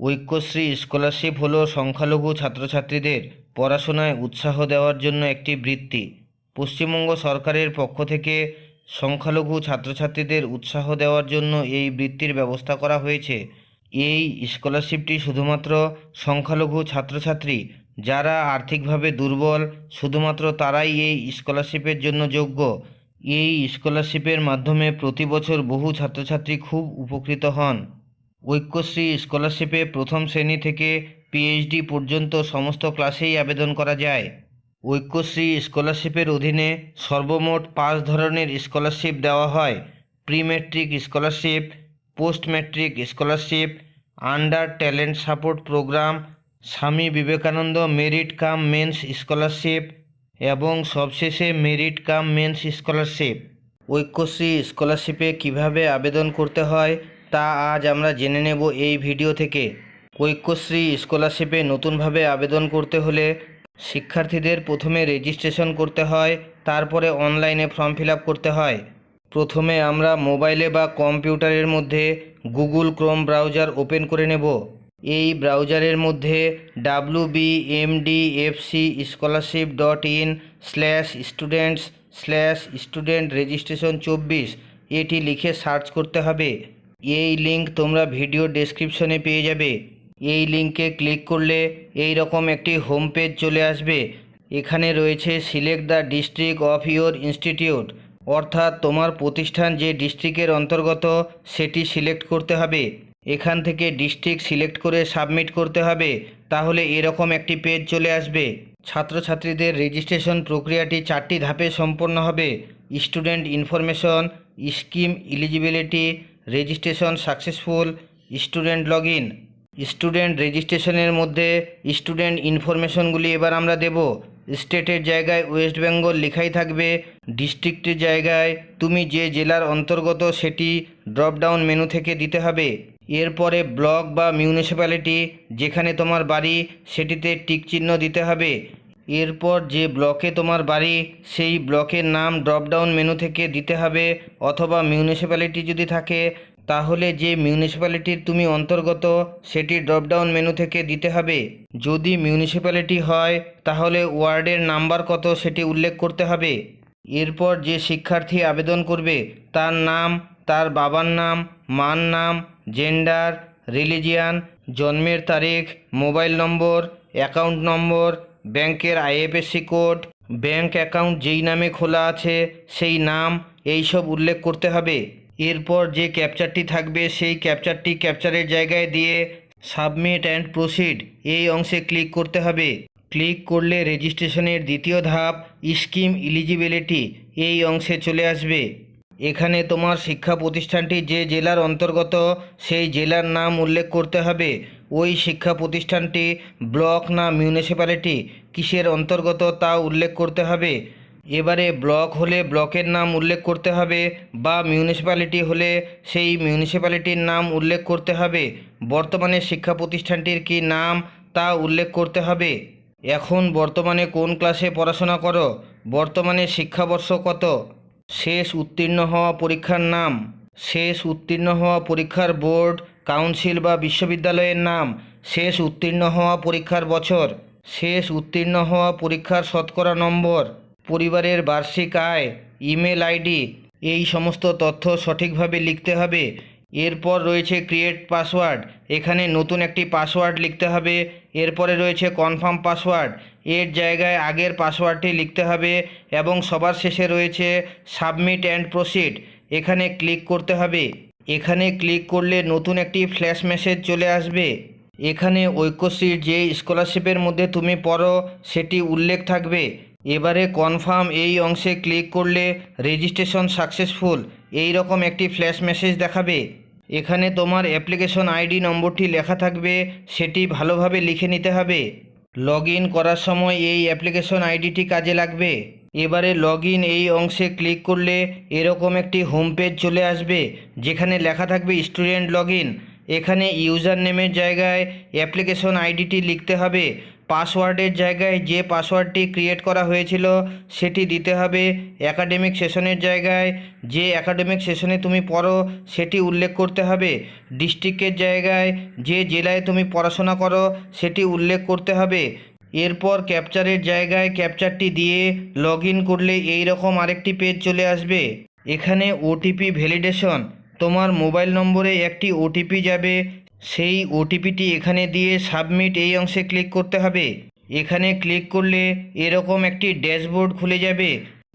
Aikyashree scholarship হল সংখ্যালঘু ছাত্রছাত্রীদের পড়াশোনায় উৎসাহ দেওয়ার জন্য একটি বৃত্তি। পশ্চিমবঙ্গ সরকারের পক্ষ থেকে সংখ্যালঘু ছাত্রছাত্রীদের উৎসাহ দেওয়ার জন্য এই বৃত্তির ব্যবস্থা করা হয়েছে। এই স্কলারশিপটি শুধুমাত্র সংখ্যালঘু ছাত্রছাত্রী যারা আর্থিকভাবে দুর্বল, শুধুমাত্র তারাই এই স্কলারশিপের জন্য যোগ্য। এই স্কলারশিপের মাধ্যমে প্রতি বছর বহু ছাত্রছাত্রী খুব উপকৃত হন। ঐক্যশ্রী স্কলারশিপে প্রথম শ্রেণি থেকে পিএইচডি পর্যন্ত সমস্ত ক্লাসেই আবেদন করা যায়। ঐক্যশ্রী স্কলারশিপের অধীনে সর্বমোট পাঁচ ধরনের স্কলারশিপ দেওয়া হয়। Pre matric scholarship post matric scholarship, under talent support program, Swami Vivekananda merit cum means scholarship এবং সবশেষে merit cum means scholarship. Aikyashree স্কলারশিপে কীভাবে আবেদন করতে হয়? তা আজ আমরা জেনে নেব এই ভিডিও থেকে। ঐক্যশ্রী স্কলারশিপে নতুনভাবে আবেদন করতে হলে শিক্ষার্থীদের প্রথমে রেজিস্ট্রেশন করতে হয়, তারপরে অনলাইনে ফর্ম ফিল করতে হয়। প্রথমে আমরা মোবাইলে বা কম্পিউটারের মধ্যে গুগল ক্রোম ব্রাউজার ওপেন করে নেব। এই ব্রাউজারের মধ্যে W B M D F C scholarship dot in slash students slash student registration চব্বিশ, এটি লিখে সার্চ করতে হবে। এই লিঙ্ক তোমরা ভিডিও ডেসক্রিপশনে পেয়ে যাবে। এই লিঙ্কে ক্লিক করলে এই রকম একটি হোম পেজ চলে আসবে। এখানে রয়েছে select the district of your institute অর্থাৎ তোমার প্রতিষ্ঠান যে ডিস্ট্রিক্টের অন্তর্গত, সেটি সিলেক্ট করতে হবে। এখান থেকে ডিস্ট্রিক্ট সিলেক্ট করে সাবমিট করতে হবে। তাহলে এরকম একটি পেজ চলে আসবে। ছাত্রছাত্রীদের রেজিস্ট্রেশন প্রক্রিয়াটি চারটি ধাপে সম্পন্ন হবে। Student information scheme eligibility registration successful, student log in student রেজিস্ট্রেশনের মধ্যে স্টুডেন্ট ইনফরমেশনগুলি এবার আমরা দেব। স্টেটের জায়গায় ওয়েস্ট বেঙ্গল লেখাই থাকবে, ডিস্ট্রিক্টের জায়গায় তুমি যে জেলার অন্তর্গত সেটি ড্রপডাউন মেনু থেকে দিতে হবে। এরপরে ব্লক বা মিউনিসিপ্যালিটি, যেখানে তোমার বাড়ি, সেটিতে টিক চিহ্ন দিতে হবে। এরপর যে ব্লকে তোমার বাড়ি, সেই ব্লকের নাম ড্রপডাউন মেনু থেকে দিতে হবে, অথবা মিউনিসিপ্যালিটি যদি থাকে তাহলে যে মিউনিসিপ্যালিটির তুমি অন্তর্গত, সেটি ড্রপডাউন মেনু থেকে দিতে হবে। যদি মিউনিসিপ্যালিটি হয়, তাহলে ওয়ার্ডের নাম্বার কত সেটি উল্লেখ করতে হবে। এরপর যে শিক্ষার্থী আবেদন করবে, তার নাম, তার বাবার নাম, মার নাম জেন্ডার রিলিজিয়ান জন্মের তারিখ মোবাইল নম্বর অ্যাকাউন্ট নম্বর ব্যাংকের আইএফএসসি কোড ব্যাংক অ্যাকাউন্ট যেই নামে খোলা আছে, সেই নাম এই সব উল্লেখ করতে হবে। এরপর যে ক্যাপচারটি থাকবে, সেই ক্যাপচারটি ক্যাপচারের জায়গায় দিয়ে সাবমিট অ্যান্ড প্রসিড। এই অংশে ক্লিক করতে হবে। ক্লিক করলে রেজিস্ট্রেশনের দ্বিতীয় ধাপ, স্কিম ইলিজিবিলিটি এই অংশে চলে আসবে। এখানে তোমার শিক্ষা প্রতিষ্ঠানটি যে জেলার অন্তর্গত, সেই জেলার নাম উল্লেখ করতে হবে। ওই শিক্ষা প্রতিষ্ঠানটি ব্লক না মিউনিসিপ্যালিটি, কিসের অন্তর্গত তা উল্লেখ করতে হবে। এবারে ব্লক হলে ব্লকের নাম উল্লেখ করতে হবে বা মিউনিসিপ্যালিটি হলে সেই মিউনিসিপ্যালিটির নাম উল্লেখ করতে হবে। বর্তমানে শিক্ষা প্রতিষ্ঠানটির কি নাম তা উল্লেখ করতে হবে। এখন বর্তমানে কোন ক্লাসে পড়াশোনা করো? বর্তমানে শিক্ষাবর্ষ কত? শেষ উত্তীর্ণ হওয়া পরীক্ষার নাম। শেষ উত্তীর্ণ হওয়া পরীক্ষার বোর্ড, কাউন্সিল বা বিশ্ববিদ্যালয়ের নাম। শেষ উত্তীর্ণ হওয়া পরীক্ষার বছর। শেষ উত্তীর্ণ হওয়া পরীক্ষার শতকরা নম্বর। পরিবারের বার্ষিক আয়, ইমেল আইডি এই সমস্ত তথ্য সঠিকভাবে লিখতে হবে। এরপর রয়েছে ক্রিয়েট পাসওয়ার্ড এখানে নতুন একটি পাসওয়ার্ড লিখতে হবে। এরপরে রয়েছে কনফার্ম পাসওয়ার্ড এর জায়গায় আগের পাসওয়ার্ডটি লিখতে হবে এবং সবার শেষে রয়েছে সাবমিট অ্যান্ড প্রসিড এখানে ক্লিক করতে হবে। এখানে ক্লিক করলে নতুন একটি ফ্ল্যাশ মেসেজ চলে আসবে। এখানে ঐক্যশ্রীর যে স্কলারশিপের মধ্যে তুমি পড়ো, সেটি উল্লেখ থাকবে। এবারে কনফার্ম এই অংশে ক্লিক করলে রেজিস্ট্রেশন সাকসেসফুল। এই রকম একটি ফ্ল্যাশ মেসেজ দেখাবে। এখানে তোমার অ্যাপ্লিকেশন আইডি নম্বরটি লেখা থাকবে, সেটি ভালোভাবে লিখে নিতে হবে। লগ করার সময় এই অ্যাপ্লিকেশন আইডিটি কাজে লাগবে। এবারে লগ এই অংশে ক্লিক করলে এরকম একটি হোম পেজ চলে আসবে, যেখানে লেখা থাকবে স্টুডেন্ট লগ এখানে ইউজার নেমের জায়গায় অ্যাপ্লিকেশন আইডিটি লিখতে হবে। পাসওয়ার্ডের জায়গায় যে পাসওয়ার্ডটি ক্রিয়েট করা হয়েছিল সেটি দিতে হবে। একাডেমিক সেশনের জায়গায় যে একাডেমিক সেশনে তুমি পড়ো সেটি উল্লেখ করতে হবে। ডিস্ট্রিক্টের জায়গায় যে জেলায় তুমি পড়াশোনা করো সেটি উল্লেখ করতে হবে। এরপর ক্যাপচারের জায়গায় ক্যাপচারটি দিয়ে লগ করলে এই রকম আরেকটি পেজ চলে আসবে। এখানে ওটিপি ভ্যালিডেশন। তোমার মোবাইল নম্বরে একটি ওটিপি যাবে। সেই ওটিপিটি এখানে দিয়ে সাবমিট এই অংশে ক্লিক করতে হবে। এখানে ক্লিক করলে এরকম একটি ড্যাশবোর্ড খুলে যাবে।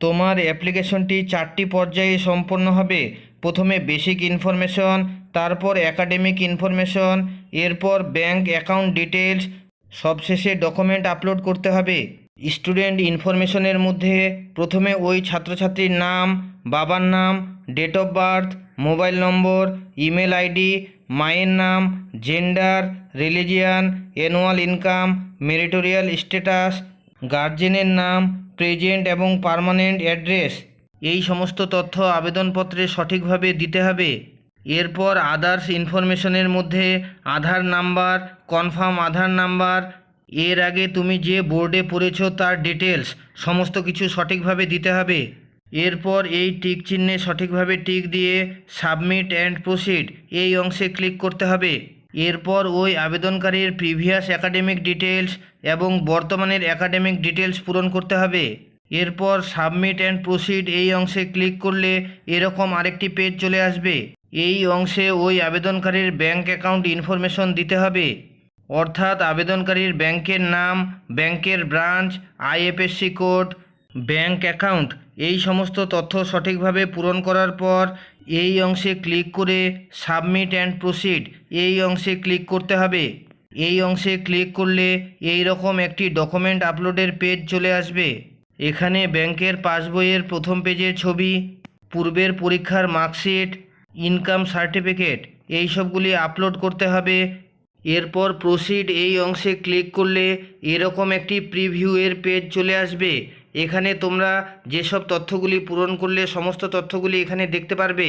তোমার অ্যাপ্লিকেশনটি চারটি পর্যায়ে সম্পন্ন হবে। প্রথমে বেসিক ইনফরমেশন, তারপর একাডেমিক ইনফরমেশন, এরপর ব্যাংক অ্যাকাউন্ট ডিটেলস সবশেষে ডকুমেন্ট আপলোড করতে হবে। স্টুডেন্ট ইনফরমেশনের মধ্যে প্রথমে ওই ছাত্রছাত্রীর নাম, বাবার নাম, date of birth, mobile number, email ID মায়ের নাম gender religion annual income meritorial status গার্জেনের নাম প্রেজেন্ট এবং পার্মানেন্ট অ্যাড্রেস এই সমস্ত তথ্য আবেদনপত্রে সঠিকভাবে দিতে হবে। এরপর আদার্স ইনফরমেশনের মধ্যে Aadhaar number confirm Aadhaar number, এর আগে তুমি যে বোর্ডে পড়েছো তার ডিটেলস সমস্ত কিছু সঠিকভাবে দিতে হবে। এরপর এই টিক চিহ্নে সঠিকভাবে টিক দিয়ে সাবমিট অ্যান্ড প্রসিড এই অংশে ক্লিক করতে হবে। এরপর ওই আবেদনকারীর প্রিভিয়াস একাডেমিক ডিটেলস এবং বর্তমানের একাডেমিক ডিটেলস পূরণ করতে হবে। এরপর সাবমিট অ্যান্ড প্রসিড এই অংশে ক্লিক করলে এরকম আরেকটি পেজ চলে আসবে। এই অংশে ওই আবেদনকারীর ব্যাংক অ্যাকাউন্ট ইনফরমেশন দিতে হবে। অর্থাৎ আবেদনকারীর ব্যাংকের নাম, ব্যাংকের branch, IFSC code, bank account এই সমস্ত তথ্য সঠিকভাবে পূরণ করার পর এই অংশে ক্লিক করে সাবমিট অ্যান্ড প্রসিড। এই অংশে ক্লিক করতে হবে। এই অংশে ক্লিক করলে এই রকম একটি ডকুমেন্ট আপলোডের পেজ চলে আসবে। এখানে ব্যাংকের পাসবইয়ের প্রথম পেজের ছবি, পূর্বের পরীক্ষার মার্কশিট, ইনকাম সার্টিফিকেট, এই সবগুলি আপলোড করতে হবে। এরপর প্রসিড এই অংশে ক্লিক করলে এরকম একটি প্রিভিউয়ের পেজ চলে আসবে। এখানে তোমরা যেসব তথ্যগুলি পূরণ করলে সমস্ত তথ্যগুলি এখানে দেখতে পারবে।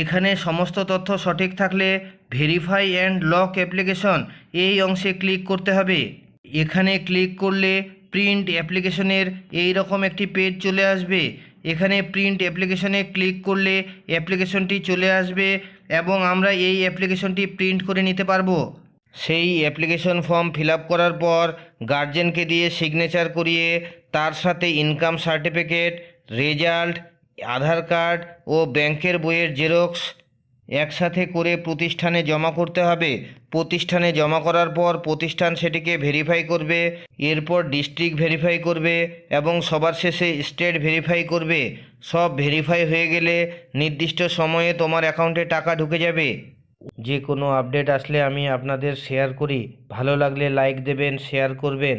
এখানে সমস্ত তথ্য সঠিক থাকলে ভেরিফাই অ্যান্ড লক অ্যাপ্লিকেশন এই অংশে ক্লিক করতে হবে। এখানে ক্লিক করলে প্রিন্ট অ্যাপ্লিকেশনের এই রকম একটি পেজ চলে আসবে। এখানে প্রিন্ট অ্যাপ্লিকেশনে ক্লিক করলে অ্যাপ্লিকেশনটি চলে আসবে এবং আমরা এই অ্যাপ্লিকেশনটি প্রিন্ট করে নিতে পারব। সেই অ্যাপ্লিকেশন ফর্ম ফিল করার পর গার্জেনকে দিয়ে সিগনেচার করিয়ে তার সাথে income certificate result Aadhaar card ও ব্যাংকের বইয়ের জেরক্স একসাথে করে প্রতিষ্ঠানে জমা করতে হবে। প্রতিষ্ঠানে জমা করার পর প্রতিষ্ঠান সেটিকে ভেরিফাই করবে, এরপর ডিস্ট্রিক্ট ভেরিফাই করবে এবং সবার শেষে স্টেট ভেরিফাই করবে। সব ভেরিফাই হয়ে গেলে নির্দিষ্ট সময়ে তোমার অ্যাকাউন্টে টাকা ঢুকে যাবে। যে কোনো আপডেট আসলে আমি আপনাদের শেয়ার করি। ভালো লাগলে লাইক দেবেন শেয়ার করবেন।